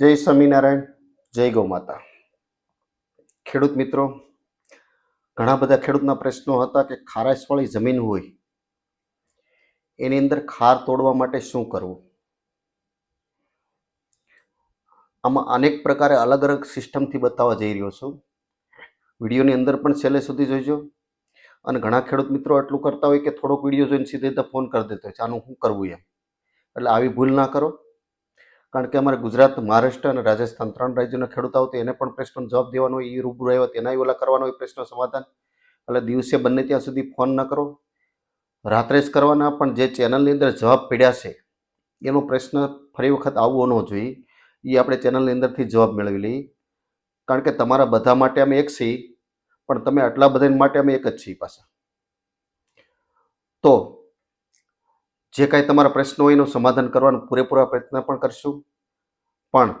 જય સ્વામિનારાયણ, જય ગૌ માતા. ખેડૂત મિત્રો, ઘણા બધા ખેડૂતના પ્રશ્નો હતા કે ખારાશવાળી જમીન હોય, એની અંદર ખાર તોડવા માટે શું કરવું? આમાં અનેક પ્રકારે અલગ અલગ સિસ્ટમથી બતાવવા જઈ રહ્યો છું. વિડીયોની અંદર પણ છેલ્લે સુધી જોઈજો. અને ઘણા ખેડૂત મિત્રો એટલું કરતા હોય કે થોડોક વીડિયો જોઈને સીધે ફોન કરી દેતો હોય છે. આનું શું કરવું એમ. એટલે આવી ભૂલ ના કરો. કારણ કે અમારે ગુજરાત, મહારાષ્ટ્ર અને રાજસ્થાન ત્રણ રાજ્યોના ખેડૂત આવતો એને પણ પ્રશ્નનો જવાબ દેવાનો એ રૂબરૂ આવ્યો તેના ઓલા કરવાનો એ પ્રશ્ન સમાધાન. એટલે દિવસે બંને ત્યાં સુધી ફોન ન કરો. રાત્રે જ કરવાના, પણ જે ચેનલની અંદર જવાબ પીડ્યા છે, એનો પ્રશ્ન ફરી વખત આવવો ન જોઈએ. એ આપણે ચેનલની અંદરથી જવાબ મેળવી લઈએ. કારણ કે તમારા બધા માટે અમે એક છીએ, પણ તમે આટલા બધા માટે અમે એક જ છીએ પાછા. તો જે કાંઈ તમારા પ્રશ્નો હોય એનું સમાધાન કરવાનો પૂરેપૂરા પ્રયત્ન પણ કરશું. પણ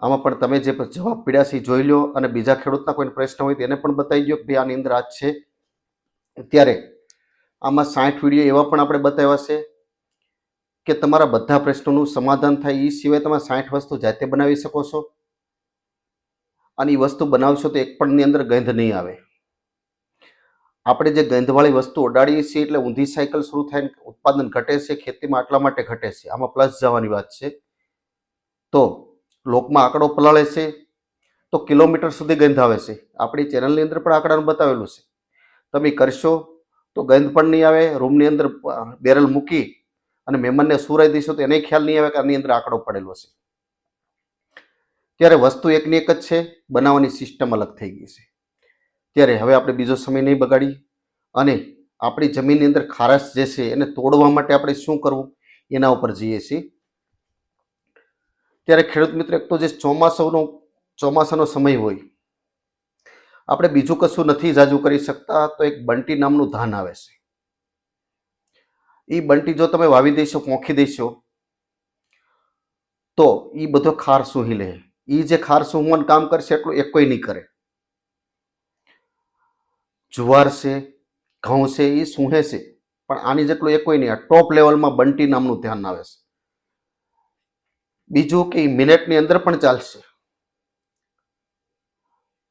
આમાં પણ તમે જે જવાબ પીડાશી જોઈ લો અને બીજા ખેડૂતના કોઈ પ્રશ્ન હોય તેને પણ બતાવી દો કે ભાઈ આની અંદર આ છે. ત્યારે આમાં સાઠ વીડિયો એવા પણ આપણે બતાવ્યા છે કે તમારા બધા પ્રશ્નોનું સમાધાન થાય એ સિવાય તમે સાઠ વસ્તુ જાતે બનાવી શકો છો. અને એ વસ્તુ બનાવશો તો એક પણની અંદર ગંધ નહીં આવે. આપણે જે ગંધવાળી વસ્તુ ઉડાડીએ છીએ એટલે ઊંધી સાયકલ શરૂ થાય ઉત્પાદન ઘટે છે, ખેતીમાં આટલા માટે ઘટે છે. આમાં પ્લસ જવાની વાત છે. તો લોકમાં આંકડો પલાળે છે. તો કિલોમીટર સુધી ગંધ આવે છે. આપણી ચેનલની અંદર પણ આંકડાનું બતાવેલું છે. તમે કરશો તો ગંધ પણ નહીં આવે રૂમની અંદર બેરલ મૂકી અને મહેમાનને સુરાઈ દઈશો તો એને ખ્યાલ નહીં આવે કે આની અંદર આંકડો પડેલો છે. ત્યારે વસ્તુ એકની એક જ છે, બનાવવાની સિસ્ટમ અલગ થઈ ગઈ છે. ત્યારે હવે આપણે બીજો સમય નહીં બગાડી અને આપણી જમીનની અંદર ખારાશ જે છે એને તોડવા માટે આપણે શું કરવું? એના ઉપર જઈએ છીએ. ત્યારે ખેડૂત મિત્ર, એક તો જે ચોમાસાનો ચોમાસાનો સમય હોય, આપણે બીજું કશું નથી જાજુ કરી શકતા, તો એક બંટી નામનું ધાન આવે છે. એ બંટી જો તમે વાવી દેશો પોંખી દેશો તો એ બધો ખાર સૂહી લે. એ જે ખાર સૂહવાનું કામ કરશે, એટલું એક કોઈ નહીં કરે. જુવાર છે, ઘઉં છે, એ સૂહે છે. પણ આની જેટલું એ કોઈ નહીં, આ ટોપ લેવલમાં બંટી નામનું ધ્યાન આવે છે. બીજું કે એ મિલેટની અંદર પણ ચાલશે.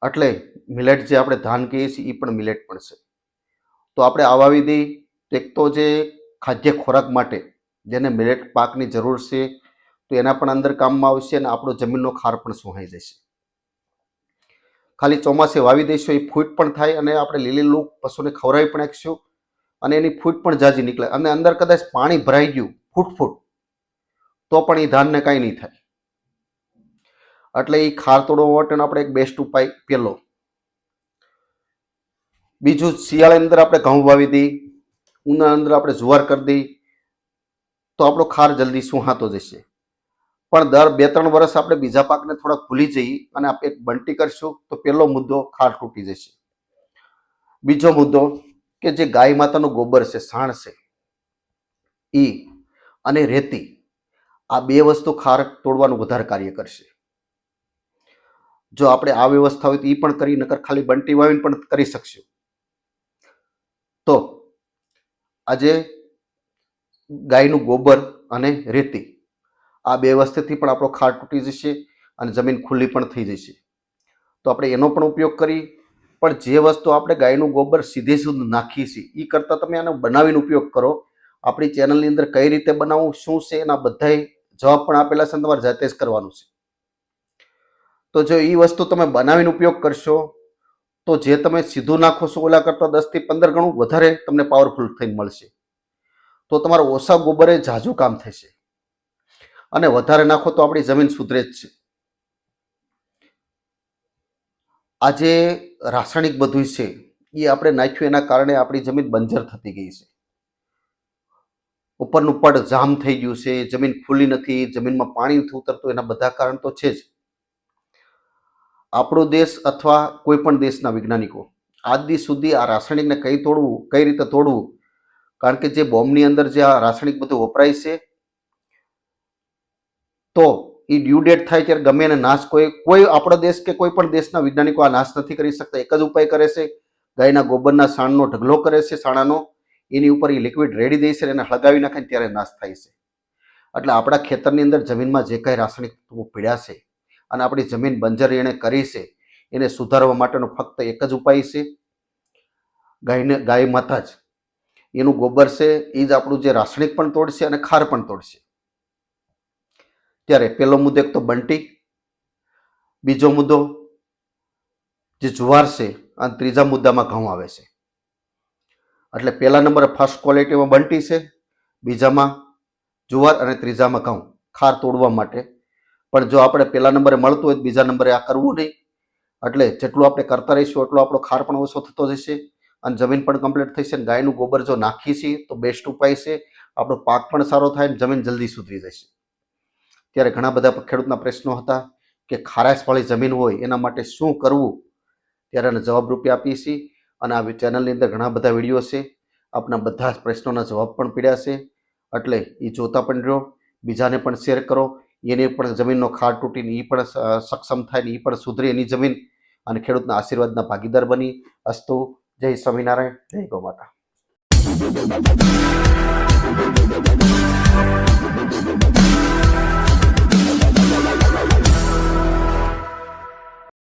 એટલે મિલેટ જે આપણે ધાન કહીએ છીએ એ પણ મિલેટ પણ છે. તો આપણે આવાવી વાવી દઈ એક તો જે ખાદ્ય ખોરાક માટે જેને મિલેટ પાકની જરૂર છે, તો એના પણ અંદર કામમાં આવશે અને આપણો જમીનનો ખાર પણ સુહાઈ જશે. ખાલી ચોમાસે વાવી દઈશું, એ ફૂટ પણ થાય અને આપણે લીલી લૂક પશુને ખવડાવી પણ નાખીશું અને એની ફૂટ પણ જાજી નીકળે. અને અંદર કદાચ પાણી ભરાઈ ગયું, ફૂટ ફૂટ, તો પણ એ ધાનને કાંઈ નહીં થાય. એટલે એ ખાર તોડવા માટેનો આપણે એક બેસ્ટ ઉપાય પહેલો બીજું શિયાળાની અંદર આપણે ઘઉં વાવી દઈ ઉનાળા અંદર આપણે જુવાર કરી દઈ તો આપણો ખાર જલ્દી સુહાતો જશે. પણ દર બે ત્રણ વર્ષ આપણે બીજા પાકને થોડાક ભૂલી જઈએ અને આપણે બંટી કરશું તો પહેલો મુદ્દો ખાર તૂટી જશે. બીજો મુદ્દો કે જે ગાય માતાનું ગોબર છે, સાણ છે, ઈ અને રેતી, આ બે વસ્તુ ખાર તોડવાનું વધારે કાર્ય કરશે. જો આપણે આ વ્યવસ્થા હોય તો એ પણ કરી, નકર ખાલી બંટી વાવીને પણ કરી શકશું. તો આજે ગાયનું ગોબર અને રેતી આ બે વસ્તુથી પણ આપણો ખાટ તૂટી જશે અને જમીન ખુલ્લી પણ થઈ જશે. તો આપણે એનો પણ ઉપયોગ કરી, પણ જે વસ્તુ આપણે ગાયનું ગોબર સીધે સીધું નાખીએ છીએ એ કરતાં તમે આનો બનાવીને ઉપયોગ કરો. આપણી ચેનલની અંદર કઈ રીતે બનાવવું, શું છે, એના બધાય જવાબ પણ આપેલા છે તમારે જાતે જ કરવાનું છે. તો જો એ વસ્તુ તમે બનાવીને ઉપયોગ કરશો, તો જે તમે સીધું નાખો છો, ઓલા કરતાં દસથી પંદર ગણું વધારે તમને પાવરફુલ થઈને મળશે. તો તમારા ઓછા ગોબરે ઝાઝું કામ થશે. અને વધારે નાખો તો આપણી જમીન સુધરે જ છે. આજે રાસાયણિક બધું છે, એ આપણે નાખ્યું એના કારણે આપણી જમીન બંજર થતી ગઈ છે. ઉપરનું પડ જામ થઈ ગયું છે, જમીન ખુલ્લી નથી, જમીનમાં પાણી નથી ઉતરતું, એના બધા કારણ તો છે જ. આપણો દેશ અથવા કોઈ પણ દેશના વૈજ્ઞાનિકો આજ સુધી આ રાસાયણિકને કઈ તોડવું, કઈ રીતે તોડવું? કારણ કે જે બોમ્બની અંદર જે આ રાસાયણિક બધું વપરાય છે તો એ ડ્યુ ડેટ થાય ત્યારે ગમે એને નાશ કોઈ કોઈ આપણો દેશ કે કોઈ પણ દેશના વૈજ્ઞાનિકો આ નાશ નથી કરી શકતા. એક જ ઉપાય કરે છે, ગાયના ગોબરના સાણનો ઢગલો કરે છે સાણાનો, એની ઉપર એ લિક્વિડ રેડી દે છે એને હળગાવી નાખે ત્યારે નાશ થાય છે. એટલે આપણા ખેતરની અંદર જમીનમાં જે કાંઈ રાસાયણિક તત્વો પીડ્યા છે અને આપણી જમીન બંજર એણે કરી છે, એને સુધારવા માટેનો ફક્ત એક જ ઉપાય છે. ગાયને ગાય માતા જ. એનું ગોબર છે એ જ આપણું જે રાસાયણિક પણ તોડશે અને ખાર પણ તોડશે. ત્યારે પહેલો મુદ્દો એક તો બંટી, બીજો મુદ્દો જે જુવાર છે અને ત્રીજા મુદ્દામાં ઘઉં આવે છે. એટલે પહેલા નંબરે ફર્સ્ટ ક્વોલિટીમાં બંટી છે, બીજામાં જુવાર અને ત્રીજામાં ઘઉં, ખાર તોડવા માટે. પણ જો આપણે પહેલા નંબરે મળતું હોય બીજા નંબરે આ કરવું નહીં. એટલે જેટલું આપણે કરતા રહીશું એટલો આપણો ખાર પણ ઓછો થતો જશે અને જમીન પણ કમ્પ્લીટ થઈ છે ગાયનું ગોબર જો નાખીએ છીએ તો બેસ્ટ ઉપાય છે. આપણો પાક પણ સારો થાય અને જમીન જલ્દી સુધરી જશે. ત્યારે ઘણા બધા ખેડૂતના પ્રશ્નો હતા કે ખારાશવાળી જમીન હોય એના માટે શું કરવું? ત્યારે એને જવાબ રૂપે આપીએ છીએ અને આ ચેનલની અંદર ઘણા બધા વીડિયો છે. આપના બધા જ પ્રશ્નોના જવાબ પણ પીડ્યા છે. એટલે એ જોતા પણ રહ્યો. બીજાને પણ શેર કરો. એને પણ જમીનનો ખાર તૂટીને એ પણ સક્ષમ થાય ને એ પણ સુધરે એની જમીન. અને ખેડૂતના આશીર્વાદના ભાગીદાર બની. અસ્તુ. જય સ્વામિનારાયણ. જય ગૌ માતા.